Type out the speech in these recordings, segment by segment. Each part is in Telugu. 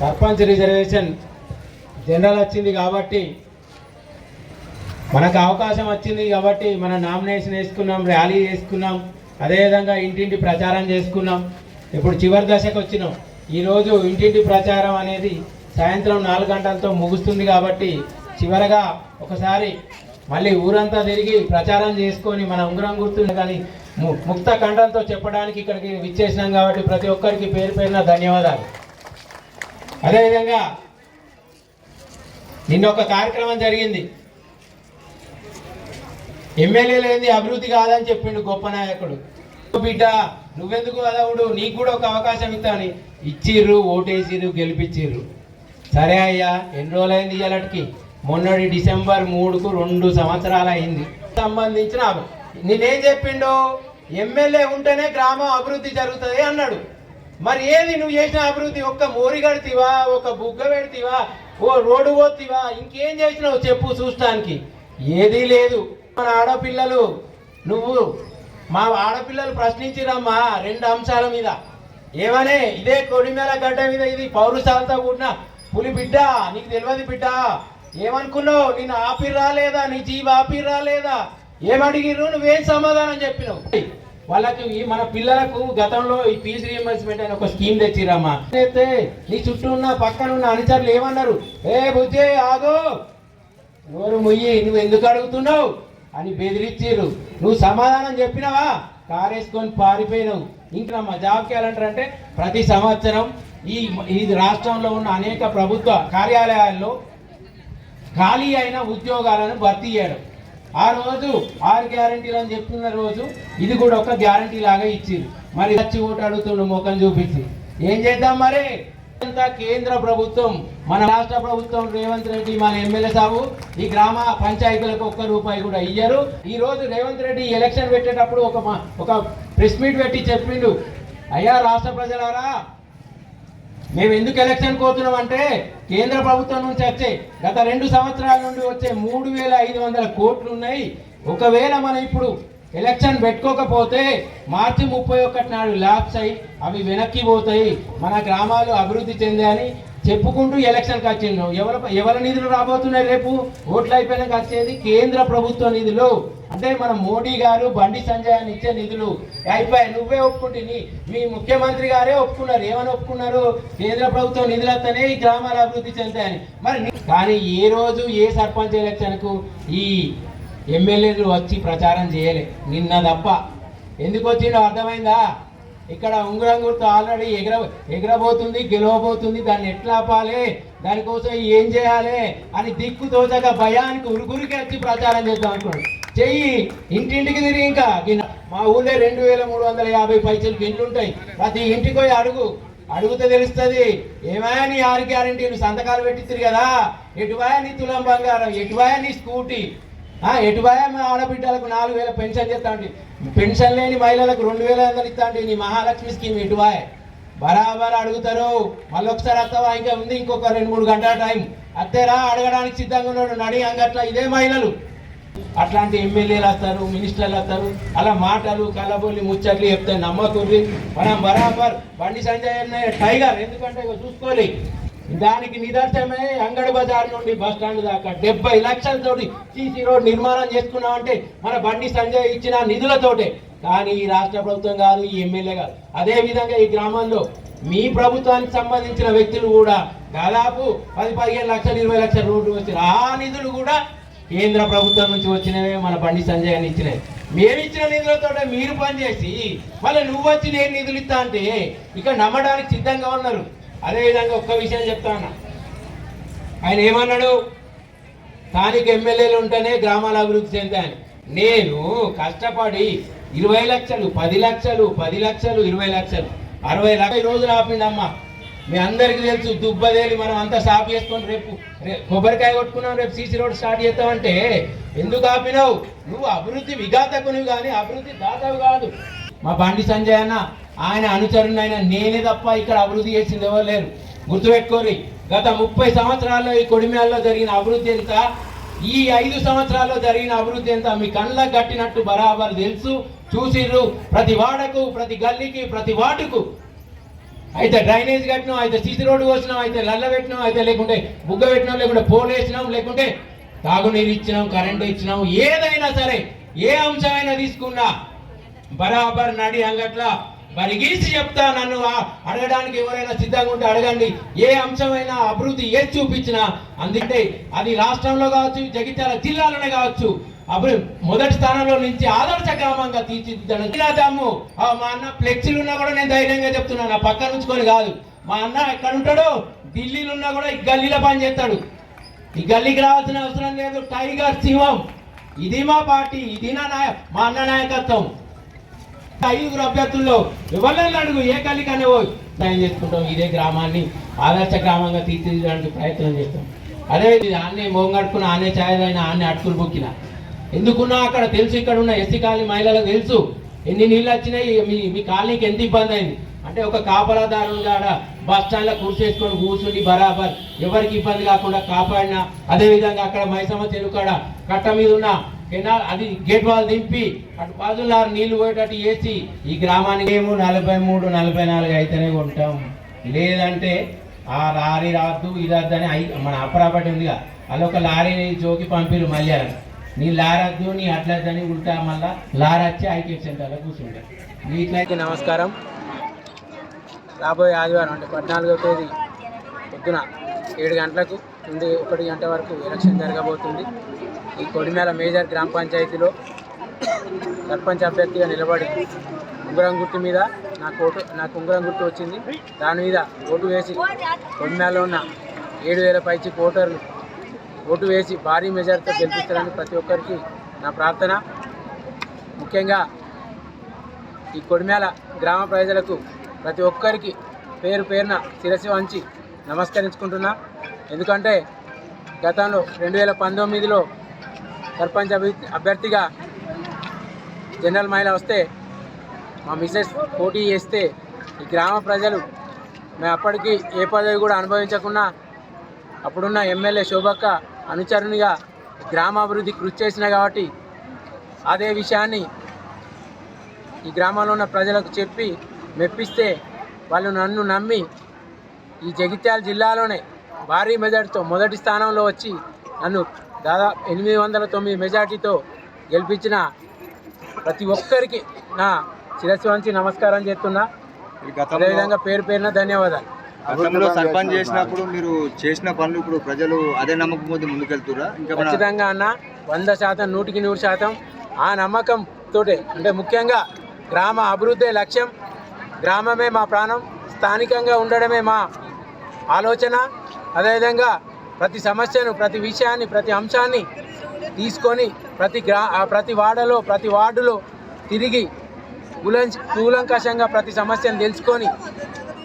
సర్పంచ్ రిజర్వేషన్ జనరల్ వచ్చింది కాబట్టి మనకు అవకాశం వచ్చింది కాబట్టి మన నామినేషన్ వేసుకున్నాం ర్యాలీ చేసుకున్నాం అదేవిధంగా ఇంటింటి ప్రచారం చేసుకున్నాం. ఇప్పుడు చివరి దశకు వచ్చినాం. ఈరోజు ఇంటింటి ప్రచారం అనేది సాయంత్రం నాలుగు గంటలతో ముగుస్తుంది కాబట్టి చివరగా ఒకసారి మళ్ళీ ఊరంతా తిరిగి ప్రచారం చేసుకొని మన ఉంగరం గుర్తుంది కానీ ము- ముక్త కంఠంతో చెప్పడానికి ఇక్కడికి విచ్చేసినాం కాబట్టి ప్రతి ఒక్కరికి పేరు పేరున ధన్యవాదాలు. అదేవిధంగా నిన్న ఒక కార్యక్రమం జరిగింది. ఎమ్మెల్యేలు ఏంది అభివృద్ధి కాదని చెప్పిండు గొప్ప నాయకుడు. బిడ్డ నువ్వెందుకు అదవుడు నీకు కూడా ఒక అవకాశం ఇస్తాను ఇచ్చిర్రు ఓటేసిర్రు గెలిపించిర్రు సరే అయ్యా ఎన్ని రోజులైంది ఇయ్యాలటికి మొన్నటి డిసెంబర్ మూడుకు రెండు సంవత్సరాలు అయింది సంబంధించిన నేనేం చెప్పిండు? ఎమ్మెల్యే ఉంటేనే గ్రామం అభివృద్ధి జరుగుతుంది అన్నాడు. మరి ఏది నువ్వు చేసిన అభివృద్ధి? ఒక్క మోరి కడితివా? ఒక బుగ్గ పెడితివా? ఓ రోడ్డు పోతివా? ఇంకేం చేసినావు చెప్పు చూస్తానికి? ఏదీ లేదు. మన ఆడపిల్లలు నువ్వు మా ఆడపిల్లలు ప్రశ్నించిరమ్మా రెండు అంశాల మీద. ఏమనే? ఇదే కొడిమేల గడ్డ మీద ఇది పౌరుషాలతో కూడిన పులి బిడ్డ. నీకు తెలియదు బిడ్డ ఏమనుకున్నావు? నేను ఆపిర్రా లేదా? నీ జీవ ఆపిర్రా లేదా? ఏమడిగిర్రు? నువ్వేం సమాధానం చెప్పినావు? వాళ్ళకి మన పిల్లలకు గతంలో ఈ ఫీజు రియంబర్స్మెంట్ అని ఒక స్కీమ్ తెచ్చిరమ్మా. అయితే నీ చుట్టూ ఉన్న పక్కన ఉన్న అనుచరులు ఏమన్నారు? ఏ బుజ్జే ఆగో! నోరు ముయ్యి నువ్వు ఎందుకు అడుగుతున్నావు? అని బెదిరించారు. నువ్వు సమాధానం చెప్పినావా? కారేసుకొని పారిపోయినావు. ఇంకా మా జాబ్కి వెళ్ళంటారంటే ప్రతి సంవత్సరం ఈ ఈ రాష్ట్రంలో ఉన్న అనేక ప్రభుత్వ కార్యాలయాల్లో ఖాళీ అయిన ఉద్యోగాలను భర్తీ చేయడం. ఆ రోజు ఆరు గ్యారంటీలు అని చెప్తున్న రోజు ఇది కూడా ఒక గ్యారంటీ లాగా ఇచ్చింది మరి వచ్చి ఓటు అడుగుతుండు ముఖం చూపించి. ఏం చేద్దాం మరి? కేంద్ర ప్రభుత్వం మన రాష్ట్ర ప్రభుత్వం రేవంత్ రెడ్డి మన ఎమ్మెల్యే సాబు ఈ గ్రామ పంచాయతీలకు ఒక్క రూపాయి కూడా ఇయ్యరు. ఈ రోజు రేవంత్ రెడ్డి ఎలక్షన్ పెట్టేటప్పుడు ఒక ఒక ప్రెస్ మీట్ పెట్టి చెప్పిండు. అయ్యా రాష్ట్ర ప్రజలారా మేము ఎందుకు ఎలక్షన్ కోతున్నాం అంటే కేంద్ర ప్రభుత్వం నుంచి వచ్చే గత రెండు సంవత్సరాల నుండి వచ్చే మూడు వేల ఐదు వందల కోట్లు ఉన్నాయి. ఒకవేళ మనం ఇప్పుడు ఎలక్షన్ పెట్టుకోకపోతే మార్చి ముప్పై ఒకటి నాడు ల్యాబ్స్ అయి అవి వెనక్కి పోతాయి. మన గ్రామాలు అభివృద్ధి చెందాయని చెప్పుకుంటూ ఎలక్షన్కి వచ్చిండు ఎవరి ఎవరి నిధులు రాబోతున్నాయి రేపు? ఓట్లు అయిపోయినాక వచ్చేది కేంద్ర ప్రభుత్వ నిధులు. అంటే మన మోడీ గారు బండి సంజయ్ అని ఇచ్చే నిధులు. అయిపోయాయి నువ్వే ఒప్పుకుంటే మీ ముఖ్యమంత్రి గారే ఒప్పుకున్నారు. ఏమని ఒప్పుకున్నారు? కేంద్ర ప్రభుత్వం నిధులతోనే ఈ గ్రామాలు అభివృద్ధి చెందాయని. మరి కానీ ఏ రోజు ఏ సర్పంచ్ ఎలక్షన్కు ఈ ఎమ్మెల్యేలు వచ్చి ప్రచారం చేయలే. నిన్న తప్ప. ఎందుకు వచ్చిందో అర్థమైందా? ఇక్కడ ఉంగరం గుర్తు ఆల్రెడీ ఎగర ఎగరబోతుంది గెలవబోతుంది. దాన్ని ఎట్లా ఆపాలి? దానికోసం ఏం చేయాలి? అని దిక్కు తోచక భయానికి ఉరుగురికి వచ్చి ప్రచారం చేద్దాం అనుకోండి చెయ్యి ఇంటింటికి తిరిగి ఇంకా. మా ఊళ్ళో రెండు వేల మూడు వందల యాభై పైసలు ఇండ్లు ఉంటాయి ప్రతి ఇంటికి పోయి అడుగు. అడుగుతే తెలుస్తుంది. ఏమైనా నీ ఆరు గ్యారంటీ సంతకాలు పెట్టిస్తారు కదా. ఎటువయా నీ తులం బంగారం? ఎటువయా నీ స్కూటీ? ఆ, ఎటువాయా మా ఆడబిడ్డలకు నాలుగు వేల పెన్షన్ చేస్తా పెన్షన్ లేని మహిళలకు రెండు వేల ఐదు వందలు ఇస్తా అంటే నీ మహాలక్ష్మి స్కీమ్ ఎటువాయే బరాబర్ అడుగుతారు. మళ్ళీ ఒకసారి వస్తావా ఇంకా ఉంది. ఇంకొక రెండు మూడు గంటల టైం. అత్తేరా అడగడానికి సిద్ధంగా ఉన్నాడు. నడి అంగట్ల ఇదే మహిళలు. అట్లాంటి ఎమ్మెల్యేలు వస్తారు మినిస్టర్లు వస్తారు. అలా మాటలు కలబొల్లి ముచ్చట్లు చెప్తే నమ్మకూరి మనం బరాబర్ బండి సంజయ్ అన్న టైగర్. ఎందుకంటే ఇగో చూసుకోవాలి దానికి నిదర్శనమే అంగడి బజార్ నుండి బస్ స్టాండ్ దాకా. డెబ్బై లక్షలతోటి సీసీ రోడ్ నిర్మాణం చేసుకున్నామంటే మన బండి సంజయ్ ఇచ్చిన నిధులతోటే. కానీ ఈ రాష్ట్ర ప్రభుత్వం కాదు ఈ ఎమ్మెల్యే కాదు. అదేవిధంగా ఈ గ్రామంలో మీ ప్రభుత్వానికి సంబంధించిన వ్యక్తులు కూడా దాదాపు పది పదిహేను లక్షలు ఇరవై లక్షల రోడ్లు వచ్చిన ఆ నిధులు కూడా కేంద్ర ప్రభుత్వం నుంచి వచ్చినవే మన బండి సంజయ్ అని ఇచ్చినవి. మేము ఇచ్చిన నిధులతో మీరు పనిచేసి మళ్ళీ నువ్వు వచ్చి నేను నిధులు ఇస్తా అంటే ఇక నమ్మడానికి సిద్ధంగా ఉన్నారు. అదేవిధంగా ఒక్క విషయం చెప్తా ఆయన ఏమన్నాడు? స్థానిక ఎమ్మెల్యేలు ఉంటేనే గ్రామాల అభివృద్ధి చెందాను నేను కష్టపడి ఇరవై లక్షలు పది లక్షలు పది లక్షలు ఇరవై లక్షలు అరవై లక్షల రోజులు ఆపిండమ్మా. మీ అందరికీ తెలుసు దుబ్బదేలి మనం అంతా స్టాప్ చేసుకొని రేపు రేపు కొబ్బరికాయ కొట్టుకున్నాం రేపు సీసీ రోడ్ స్టార్ట్ చేస్తామంటే ఎందుకు ఆపినావు? నువ్వు అభివృద్ధి విఘాతకునివి కానీ అభివృద్ధి దాతవి కాదు. మా బండి సంజయ్ అన్న ఆయన అనుచరునైన నేనే తప్ప ఇక్కడ అభివృద్ధి చేసింది ఎవరు లేరు. గుర్తుపెట్టుకోరి గత ముప్పై సంవత్సరాల్లో ఈ కొడిమ్యాల్లో జరిగిన అభివృద్ధి ఎంత? ఈ ఐదు సంవత్సరాల్లో జరిగిన అభివృద్ధి ఎంత? మీ కళ్ళకు కట్టినట్టు బరాబర్ తెలుసు చూసిర్రు. ప్రతి వాడకు ప్రతి గల్లీకి ప్రతి వాటుకు అయితే డ్రైనేజ్ కట్టినాం అయితే సీసీ రోడ్డు కోసినాం అయితే లల్ల పెట్టినాం అయితే లేకుంటే బుగ్గ పెట్టినాం లేకుంటే పోల్ వేసినాం లేకుంటే తాగునీరు ఇచ్చినాం కరెంటు ఇచ్చినాం ఏదైనా సరే ఏ అంశమైనా తీసుకున్నా బరాబర్ నడి అంగట్ల బరిగీసి చెప్తా నన్ను అడగడానికి ఎవరైనా సిద్ధంగా ఉంటే అడగండి. ఏ అంశమైనా అభివృద్ధి ఏది చూపించినా అందుకే అది రాష్ట్రంలో కావచ్చు జగిత్యాల జిల్లాలోనే కావచ్చు. అభివృద్ధి మొదటి స్థానంలో నుంచి ఆదర్శ గ్రామంగా తీర్చిదిద్దాము మా అన్న ఫ్లెక్సీలు ఉన్నా కూడా నేను ధైర్యంగా చెప్తున్నాను నా పక్కన ఉంచుకొని కాదు. మా అన్న ఎక్కడ ఉంటాడో ఢిల్లీలో ఉన్నా కూడా ఈ గల్లీలో పని చేస్తాడు. ఈ గల్లీకి రావాల్సిన అవసరం లేదు. టైగర్ సింహం. ఇది మా పార్టీ ఇది నా నాయ మా అన్న నాయకత్వం. ఐదుగురు అభ్యర్థుల్లో ఎవరిని అడుగు ఏ కలికనే పోయి సాయం చేసుకుంటాం. ఇదే గ్రామాన్ని ఆదర్శ గ్రామంగా తీర్చిదిద్దడానికి ప్రయత్నం చేస్తాం. అదే ఆనే మోంగడుకున్న ఆనే ఛాయలైన ఆనే అటుకులు బొక్కిన. ఎందుకున్నా అక్కడ తెలుసు ఇక్కడ ఉన్న ఎస్సీ కాలనీ మహిళలకు తెలుసు. ఎన్ని నీళ్ళు వచ్చినాయి మీ మీ కాలనీకి ఎంత ఇబ్బంది అయింది? అంటే ఒక కాపలాదారులు కాడ బస్ స్టాండ్లో కూర్చేసుకొని కూర్చుండి బరాబర్. ఎవరికి ఇబ్బంది కాకుండా కాపాడిన. అదేవిధంగా అక్కడ మైసమ్మ చెరువు కాడ కట్ట మీద ఉన్న కెనాల్ అది గేట్ వాల్ దింపి అటు బాజులో నీళ్ళు పోయేటట్టు వేసి ఈ గ్రామానికి ఏమో నలభై మూడు నలభై నాలుగు అయితేనే ఉంటాం లేదంటే ఆ లారీ రాద్దు ఇది అని ఐ- మన అప్పరాపట్టి ఉందిగా. అలా ఒక లారీని జోకి పంపిరు మళ్ళీ నీ లారద్దు నీ అట్లద్దని ఉంటా మళ్ళా లారీ వచ్చి సెంటర్లో కూర్చుంటా వీటికి నమస్కారం. రాబోయే ఆదివారం అంటే పద్నాలుగో తేదీ పొద్దున ఏడు గంటలకు నుండి ఒకటి గంట వరకు ఎలక్షన్ జరగబోతుంది. ఈ కొడిమేల మేజర్ గ్రామ పంచాయతీలో సర్పంచ్ అభ్యర్థిగా నిలబడి ఉంగరం గుర్తు మీద నాకు ఓటు నాకు ఉంగరం గుర్తు వచ్చింది. దాని మీద ఓటు వేసి కొడిమేలలో ఉన్న ఏడు వేల పైచి ఓటర్లు ఓటు వేసి భారీ మెజార్టీతో గెలిపిస్తారని ప్రతి ఒక్కరికి నా ప్రార్థన. ముఖ్యంగా ఈ కొడిమేల గ్రామ ప్రజలకు ప్రతి ఒక్కరికి పేరు పేరున శిరసి వంచి నమస్కరించుకుంటున్నా. ఎందుకంటే గతంలో రెండు వేల పంతొమ్మిదిలో సర్పంచ్ అభ్యర్థిగా జనరల్ మహిళ వస్తే మా మిసెస్ పోటీ చేస్తే ఈ గ్రామ ప్రజలు మేము అప్పటికి ఏ పదవి కూడా అనుభవించకుండా అప్పుడున్న ఎమ్మెల్యే శోభక్క అనుచరునిగా గ్రామాభివృద్ధి కృషి చేసిన కాబట్టి అదే విషయాన్ని ఈ గ్రామంలో ఉన్న ప్రజలకు చెప్పి మెప్పిస్తే వాళ్ళు నన్ను నమ్మి ఈ జగిత్యాల జిల్లాలోనే భారీ మెజార్టీతో మొదటి స్థానంలో వచ్చి నన్ను దాదాపు ఎనిమిది వందల తొమ్మిది మెజార్టీతో గెలిపించిన ప్రతి ఒక్కరికి నా శిరస్సు వంచి నమస్కారం చేస్తున్నా. అదేవిధంగా పేరు పేరున ధన్యవాదాలు. గతంలో సర్పంచ్ చేసినప్పుడు మీరు చేసిన పనులు ఇప్పుడు ప్రజలు అదే నమ్మకం ముందుకెళ్తురా ఇంకా మన ఖచ్చితంగా అన్న వంద శాతం నూటికి నూరు శాతం ఆ నమ్మకం తోటే అంటే ముఖ్యంగా గ్రామ అభివృద్ధి లక్ష్యం గ్రామమే మా ప్రాణం స్థానికంగా ఉండడమే మా ఆలోచన. అదేవిధంగా ప్రతి సమస్యను ప్రతి విషయాన్ని ప్రతి అంశాన్ని తీసుకొని ప్రతి గ్రా ప్రతి వాడలో ప్రతి వార్డులో తిరిగి కూలం కూలంకషంగా ప్రతి సమస్యను తెలుసుకొని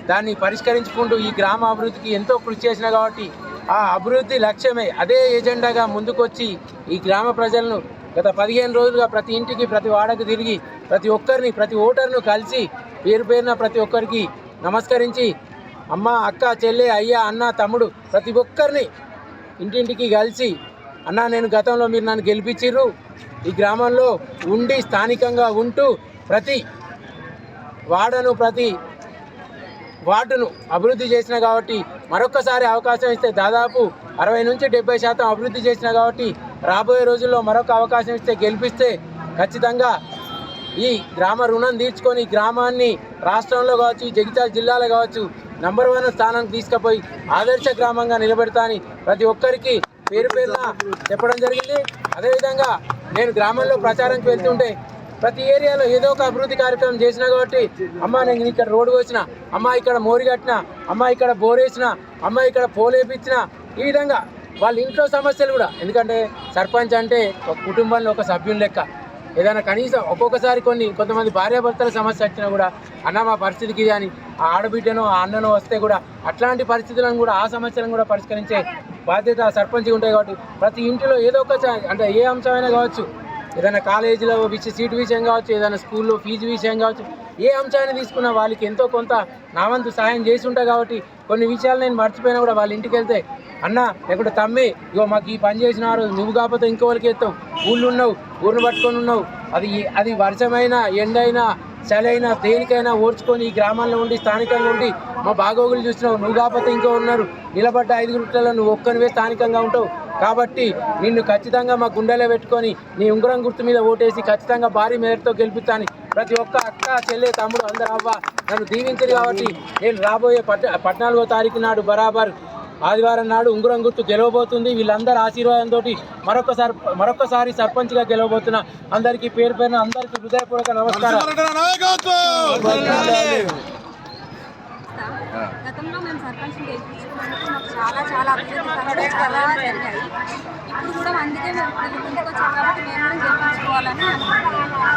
దాన్ని పరిష్కరించుకుంటూ ఈ గ్రామ అభివృద్ధికి ఎంతో కృషి చేసిన కాబట్టి ఆ అభివృద్ధి లక్ష్యమే. అదే ఎజెండాగా ముందుకొచ్చి ఈ గ్రామ ప్రజలను గత పదిహేను రోజులుగా ప్రతి ఇంటికి ప్రతి వాడకు తిరిగి ప్రతి ఒక్కరిని ప్రతి ఓటర్ను కలిసి పేరు పేరున ప్రతి ఒక్కరికి నమస్కరించి అమ్మ అక్క చెల్లె అయ్య అన్న తమ్ముడు ప్రతి ఒక్కరిని ఇంటింటికి కలిసి అన్న నేను గతంలో మీరు నన్ను గెలిపించిర్రు. ఈ గ్రామంలో ఉండి స్థానికంగా ఉంటూ ప్రతి వాడను ప్రతి వార్డును అభివృద్ధి చేసిన కాబట్టి మరొకసారి అవకాశం ఇస్తే దాదాపు అరవై నుంచి డెబ్బై శాతం అభివృద్ధి చేసిన కాబట్టి రాబోయే రోజుల్లో మరొక అవకాశం ఇస్తే గెలిపిస్తే ఖచ్చితంగా ఈ గ్రామ రుణం తీర్చుకొని గ్రామాన్ని రాష్ట్రంలో కావచ్చు జగిత్యాల జిల్లాలో కావచ్చు నంబర్ వన్ స్థానానికి తీసుకుపోయి ఆదర్శ గ్రామంగా నిలబెడతా ప్రతి ఒక్కరికి పేరు పేరున చెప్పడం జరిగింది. అదేవిధంగా నేను గ్రామంలో ప్రచారంకి వెళ్తుంటే ప్రతి ఏరియాలో ఏదో ఒక అభివృద్ధి కార్యక్రమం చేసినా కాబట్టి అమ్మ నేను ఇక్కడ రోడ్డు వచ్చిన అమ్మ ఇక్కడ మోరి కట్టిన అమ్మ ఇక్కడ బోరేసిన అమ్మ ఇక్కడ పోలేపించిన ఈ విధంగా వాళ్ళ ఇంట్లో సమస్యలు కూడా. ఎందుకంటే సర్పంచ్ అంటే ఒక కుటుంబంలో ఒక సభ్యుని లెక్క. ఏదైనా కనీసం ఒక్కొక్కసారి కొన్ని కొంతమంది భార్యాభర్తల సమస్య వచ్చినా కూడా అన్న మా పరిస్థితికి కానీ అని ఆ ఆడబిడ్డనో ఆ అన్ననో వస్తే కూడా అట్లాంటి పరిస్థితులను కూడా ఆ సమస్యలను కూడా పరిష్కరించే బాధ్యత ఆ సర్పంచ్కి ఉంటాయి కాబట్టి ప్రతి ఇంటిలో ఏదో ఒక చ- అంటే ఏ అంశమైనా కావచ్చు. ఏదైనా కాలేజీలో విషయ సీటు విషయం కావచ్చు ఏదైనా స్కూల్లో ఫీజు విషయం కావచ్చు ఏ అంశాన్ని తీసుకున్నా వాళ్ళకి ఎంతో కొంత నా వంతు సహాయం చేసి ఉంటా కాబట్టి కొన్ని విషయాలు నేను మర్చిపోయినా కూడా వాళ్ళ ఇంటికి వెళ్తే అన్న లేకుంటే తమ్మి ఇగో మాకు ఈ పని చేసిన రోజు నువ్వు కాకపోతే ఇంకోరికి ఎత్తావు. ఊళ్ళు ఉన్నావు ఊరిని పట్టుకొని ఉన్నావు. అది అది వర్షమైనా ఎండైనా చలైనా దేనికైనా ఓడ్చుకొని ఈ గ్రామాల్లో ఉండి స్థానికంగా ఉండి మా బాగోగులు చూసినావు నువ్వు కాకపోతే ఇంకో ఉన్నారు. నిలబడ్డ ఐదుగురిలో నువ్వు ఒక్కనివే స్థానికంగా ఉంటావు. కాబట్టి నిన్ను ఖచ్చితంగా మా గుండెలో పెట్టుకొని నీ ఉంగరం గుర్తు మీద ఓటేసి ఖచ్చితంగా భారీ మేరతో గెలిపిస్తాను ప్రతి ఒక్క అక్క చెల్లె తమ్ముడు అందరూ అవ్వ నన్ను దీవించరు కాబట్టి నేను రాబోయే పట్ పద్నాలుగో తారీఖు నాడు బరాబర్ ఆదివారం నాడు ఉంగరం గుర్తు గెలవబోతుంది. వీళ్ళందరి ఆశీర్వాదంతో మరొకసారి మరొకసారి సర్పంచ్గా గెలవబోతున్న అందరికీ పేరు పేరున అందరికీ హృదయపూర్వక నమస్కారం. గతంలో మేము సర్పంచ్ గెలిపించుకున్నందుకు మాకు చాలా చాలా అభివృద్ధి పనులు చాలా జరిగాయి. ఇప్పుడు కూడా అందుకే మేము ఇప్పుడు ముందుకు వచ్చాం కాబట్టి మేము కూడా గెలిపించుకోవాలని అనుకుంటున్నాం.